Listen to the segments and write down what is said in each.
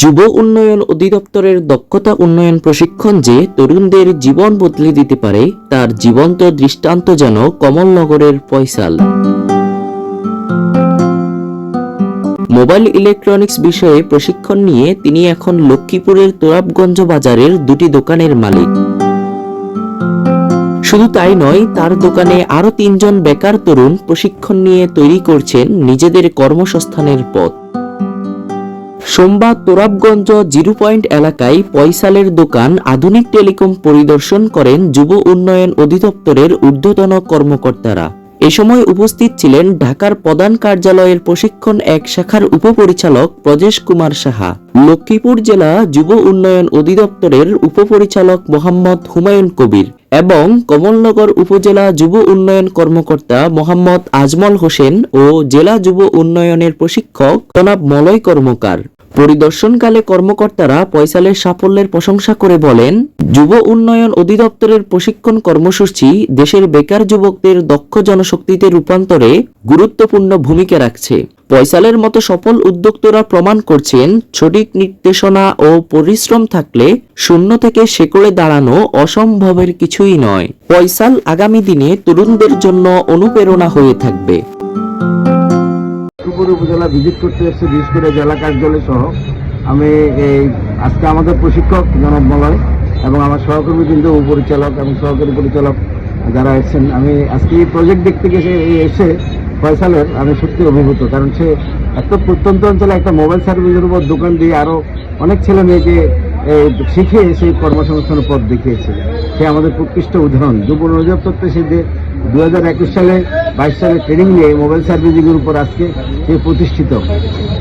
যুব উন্নয়ন অধিদপ্তরের দক্ষতা উন্নয়ন প্রশিক্ষণ যে তরুণদের জীবন বদলে দিতে পারে, তার জীবন্ত দৃষ্টান্ত যেন কমলনগরের ফয়সাল। মোবাইল ইলেকট্রনিক্স বিষয়ে প্রশিক্ষণ নিয়ে তিনি এখন লক্ষ্মীপুরের তোরাবগঞ্জ বাজারের দুটি দোকানের মালিক। শুধু তাই নয়, তার দোকানে আরও তিনজন বেকার তরুণ প্রশিক্ষণ নিয়ে তৈরি করছেন নিজেদের কর্মসংস্থানের পথ। সোমবার তোরাবগঞ্জ জিরো পয়েন্ট এলাকায় পয়সালের দোকান আধুনিক টেলিকম পরিদর্শন করেন যুব উন্নয়ন অধিদপ্তরের ঊর্ধ্বতন কর্মকর্তারা। এ সময় উপস্থিত ছিলেন ঢাকার প্রধান কার্যালয়ের প্রশিক্ষণ এক শাখার উপপরিচালক প্রজেশ কুমার সাহা। লক্ষ্মীপুর জেলা যুব উন্নয়ন অধিদপ্তরের উপপরিচালক মোহাম্মদ হুমায়ুন কবির। এবং কমলনগর উপজেলা যুব উন্নয়ন কর্মকর্তা মোহাম্মদ আজমল হোসেন ও জেলা যুব উন্নয়নের প্রশিক্ষক জনাব মলয় কর্মকার। পরিদর্শনকালে কর্মকর্তারা পয়সালের সাফল্যের প্রশংসা করে বলেন, যুব উন্নয়ন অধিদপ্তরের প্রশিক্ষণ কর্মসূচি দেশের বেকার যুবকদের দক্ষ জনশক্তিতে রূপান্তরে গুরুত্বপূর্ণ ভূমিকা রাখছে। পয়সালের মতো সফল উদ্যোক্তারা প্রমাণ করছেন, সঠিক নির্দেশনা ও পরিশ্রম থাকলে শূন্য থেকে শেকড়ে দাঁড়ানো অসম্ভবের কিছুই নয়। পয়সাল আগামী দিনে তরুণদের জন্য অনুপ্রেরণা হয়ে থাকবে। লক্ষ্মীপুর উপজেলা ভিজিট করতে বিশেষ করে জেলা কার্যালয় সহ। আমি এই আজকে আমাদের প্রশিক্ষক জনাব মলয় এবং আমার সহকর্মী কিন্তু পরিচালক এবং সহকারী পরিচালক যারা এসেছেন, আমি আজকে এই প্রজেক্ট দেখতে গেছে এসে ফয়সালের আমি সত্যি অভিভূত, কারণ সে এত প্রত্যন্ত অঞ্চলে একটা মোবাইল সার্ভিসের উপর দোকান দিয়ে আরও অনেক ছেলে মেয়েকে শিখে সেই কর্মসংস্থানের পথ দেখিয়েছে। সে আমাদের প্রকৃষ্ট উদাহরণ। যুব অধিদপ্তর সে যে দু হাজার একুশ সালে, বাইশ সালে ট্রেনিং নিয়ে মোবাইল সার্ভিসিং এর উপর আজকে সে প্রতিষ্ঠিত।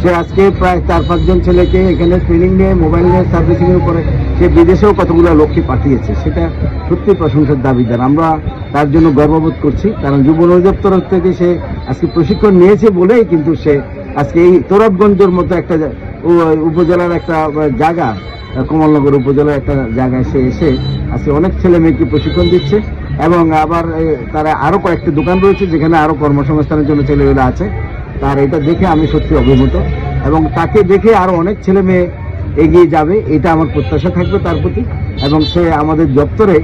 সে আজকে প্রায় চার পাঁচজন ছেলেকে এখানে ট্রেনিং নিয়ে, মোবাইল নিয়ে সার্ভিসিং এর উপরে সে বিদেশেও কতগুলো লক্ষ্যে পাঠিয়েছে, সেটা সত্যি প্রশংসার দাবিদার। আমরা তার জন্য গর্ববোধ করছি। কারণ যুব অধিদপ্তর থেকে সে আজকে প্রশিক্ষণ নিয়েছে বলেই কিন্তু সে আজকে এই তোরবগঞ্জের মতো একটা উপজেলার একটা জায়গা, কমলনগর উপজেলার একটা জায়গায় সে এসে আজকে অনেক ছেলে মেয়েকে প্রশিক্ষণ দিচ্ছে এবং আবার তারা আরও কয়েকটি দোকান রয়েছে যেখানে আরও কর্মসংস্থানের জন্য ছেলেমেয়েরা আছে। তার এটা দেখে আমি সত্যি অভিভূত এবং তাকে দেখে আরও অনেক ছেলে মেয়ে এগিয়ে যাবে, এটা আমার প্রত্যাশা থাকবে তার প্রতি এবং সে আমাদের দপ্তরে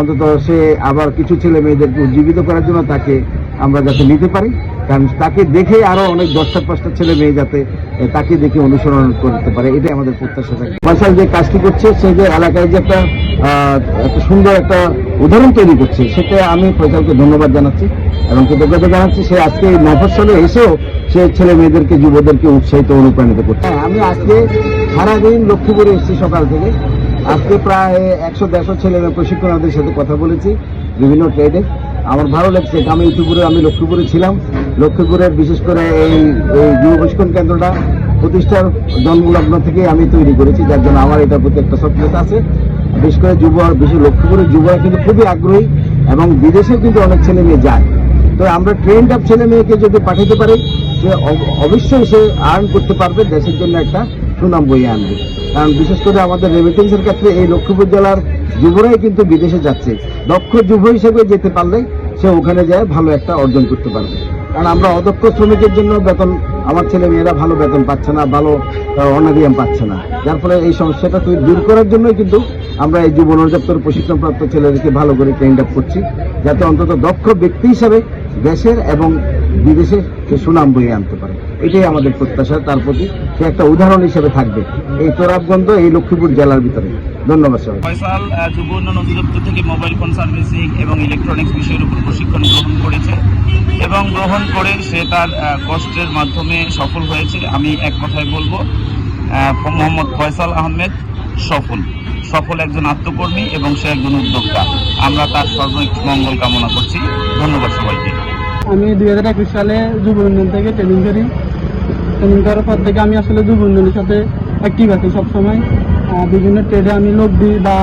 অন্তত সে আবার কিছু ছেলে মেয়েদেরকে উজ্জীবিত করার জন্য তাকে আমরা যাতে নিতে পারি। কারণ তাকে দেখে আরও অনেক দশটা পাঁচটা ছেলে মেয়ে যাতে তাকে দেখে অনুসরণ করতে পারে। এটাই আমাদের প্রত্যাশা থাকে। ফয়সাল যে কাজটি করছে, সে যে এলাকায় যে একটা একটা সুন্দর একটা উদাহরণ তৈরি করছে, সেটা আমি ফয়সালকে ধন্যবাদ জানাচ্ছি এবং কৃতজ্ঞতা জানাচ্ছি। সে আজকে এই মফস্বলে এসেও সে ছেলে মেয়েদেরকে, যুবদেরকে উৎসাহিত, অনুপ্রাণিত করছে। হ্যাঁ আমি আজকে সারাদিন লক্ষ্মীপুরে এসেছি সকাল থেকে। আজকে প্রায় একশো দেড়শো ছেলে মেয়ে প্রশিক্ষণার্থীর সাথে কথা বলেছি, বিভিন্ন ট্রেডে আমার ভালো লাগছে আমি ইতিপুরে আমি লক্ষ্মীপুরে ছিলাম। লক্ষ্মীপুরের বিশেষ করে এই এই যুব প্রশিক্ষণ কেন্দ্রটা প্রতিষ্ঠার জন্মলগ্ন থেকে আমি তৈরি করেছি, যার জন্য আমার এটার প্রতি একটা সক্রিয়তা আছে। বিশেষ করে যুব, বিশেষ লক্ষ্মীপুরের যুবরা কিন্তু খুবই আগ্রহী এবং বিদেশেও কিন্তু অনেক ছেলে মেয়ে যায়। তো আমরা ট্রেন্ড আপ ছেলে মেয়েকে যদি পাঠাতে পারি, সে অবশ্যই সে আর্ন করতে পারবে দেশের জন্য একটা সুনাম বইয়ে আনবে কারণ বিশেষ করে আমাদের রেমিটেন্সের ক্ষেত্রে এই লক্ষ্মীপুর জেলার যুবরাই কিন্তু বিদেশে যাচ্ছে। দক্ষ যুব হিসেবে যেতে পারলে সে ওখানে যায় ভালো একটা অর্জন করতে পারবে। কারণ আমরা অদক্ষ শ্রমিকের জন্য বেতন, আমার ছেলে মেয়েরা ভালো বেতন পাচ্ছে না, ভালো অনারিয়াম পাচ্ছে না। যার ফলে এই সমস্যাটা দূর করার জন্যই কিন্তু আমরা এই যুব অধিদপ্তর প্রশিক্ষণপ্রাপ্ত ছেলেদেরকে ভালো করে ট্রেন্ড আপ করছি, যাতে অন্তত দক্ষ ব্যক্তি হিসাবে দেশের এবং বিদেশে সে সুনাম বয়ে আনতে পারে। এটাই আমাদের প্রত্যাশা, তার প্রতি সে একটা উদাহরণ হিসেবে থাকবে এই তোরাবগঞ্জ এই লক্ষ্মীপুর জেলার ভিতরে। ধন্যবাদ সবাই ফয়সাল যুব উন্নয়ন অধিদপ্তর থেকে মোবাইল ফোন সার্ভিসিং এবং ইলেকট্রনিক্স বিষয়ের উপর প্রশিক্ষণ গ্রহণ করেছে। এবং গ্রহণ করে সে তার কষ্টের মাধ্যমে সফল হয়েছে। আমি এক কথায় বলব মোহাম্মদ ফয়সাল আহমেদ সফল। সফল একজন আত্মকর্মী এবং সে একজন উদ্যোক্তা। আমরা তার সর্বিক মঙ্গল কামনা করছি। ধন্যবাদ সবাইকে। আমি দুই হাজার একুশ সালে যুব উন্নয়ন থেকে ট্রেনিং করি। ট্রেনিং করার পর থেকে আমি আসলে যুব উন্নয়নের সাথে অ্যাক্টিভ আছি সবসময়। বিভিন্ন ট্রেডে আমি লোক দিই বা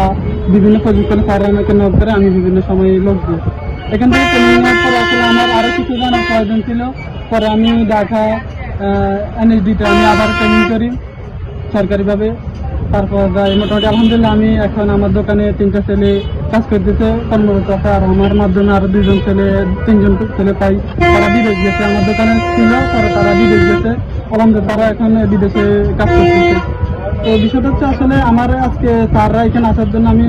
বিভিন্ন প্রশিক্ষণ স্যার আমাকে নক করে আমি বিভিন্ন সময় লোক দিই। এখান থেকে ট্রেনিং নেওয়ার পরে আসলে আমার আরও কিছু জানার প্রয়োজন ছিল? পরে আমি ঢাকা এনএসডিতে আমি আবার ট্রেনিং করি সরকারিভাবে। তারপর মোটামুটি আলহামদুলিল্লাহ আমি এখন আমার দোকানে তিনটা ছেলে কাজ করতেছে। কর্মরত আছে আর আমার মাধ্যমে আরও দুজন ছেলে, তিনজন ছেলে পাই। তারা বিদেশ গেছে, আমার দোকানে ছিল, পরে তারা বিদেশ গেছে। আলহামদুলিল্লাহ তারা এখন বিদেশে কাজ করতেছে। বিষয়টা হচ্ছে আসলে আমার আজকে তাররা এখানে আসার জন্য আমি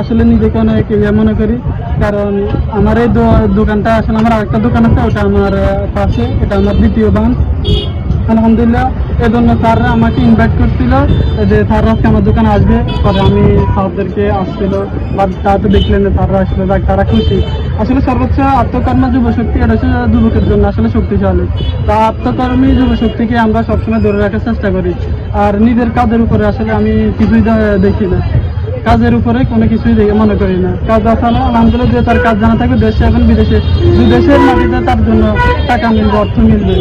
আসলে নিজেকে অনেক ইয়ে মনে করি। কারণ আমার এই দোকানটা আসলে আমার আরেকটা দোকান আছে, ওটা আমার পাশে। এটা আমার দ্বিতীয় বান। আলহামদুলিল্লাহ। এই জন্য স্যাররা আমাকে ইনভাইট করছিল। যে স্যাররা আজকে আমার দোকানে আসবে পরে আমি স্যারদেরকে আসছিল বা তারা তো দেখলেন স্যাররা আসলে যাক, তারা খুশি। আসলে সর্বোচ্চ আত্মকর্ম যুবশক্তি, এটা হচ্ছে যুবকের জন্য আসলে শক্তিশালী। তা আত্মকর্মী যুবশক্তিকে আমরা সবসময় ধরে রাখার চেষ্টা করি। আর নিজের কাজের উপরে আসলে আমি কিছুই দেখি না। কাজের উপরে কোনো কিছুই দেখে মনে করি না। কাজ আসলে আলহামদুলিল্লাহ যে তার কাজ জানা থাকবে, দেশে এবং বিদেশে। বিদেশের মাটিতে তার জন্য টাকা মিলবে, অর্থ মিলবে।